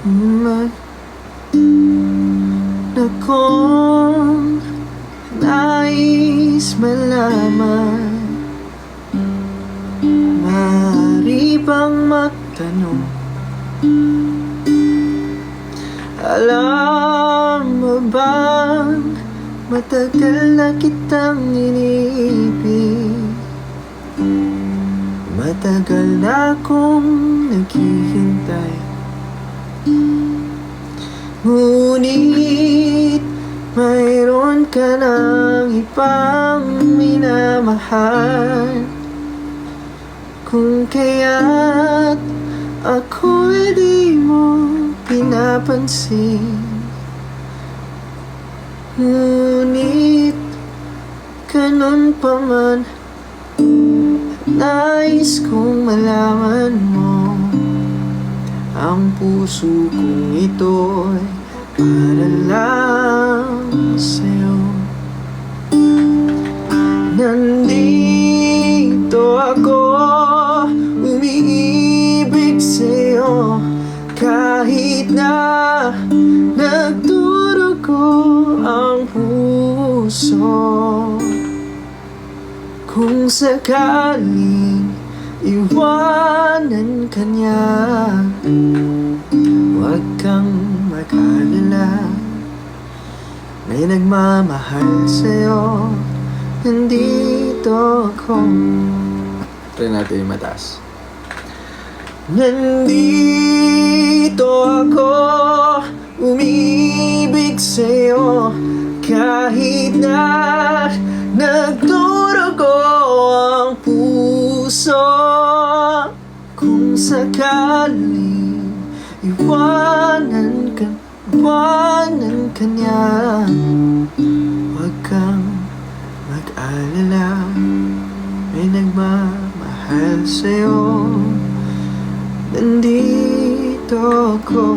Na kong nais malaman Maaari bang magtanong Alam mo bang Matagal na kitang iniibig Matagal na akong naghihintay. Ngunit mayroon ka ng ibang minamahal. Kung kaya't ako'y di mo pinapansin Ngunit ganun pa man Nais kong malaman mo Ang puso kong ito'y para lang sa'yo. Nandito ako Umiibig sa'yo. Kahit na Nagdurugo ang puso. Kung sakaling Iwanan ka niya Huwag kang mag-alala May nagmamahal sa'yo. Nandito ako. Try natin yung mataas. Nandito ako. Umibig sa'yo. Kahit na Nagdurugo ang puso. Kung sakaling Iwanan ka Iwanan ka niya Huwag kang mag-alala May nagmamahal sa'yo. Nandito ako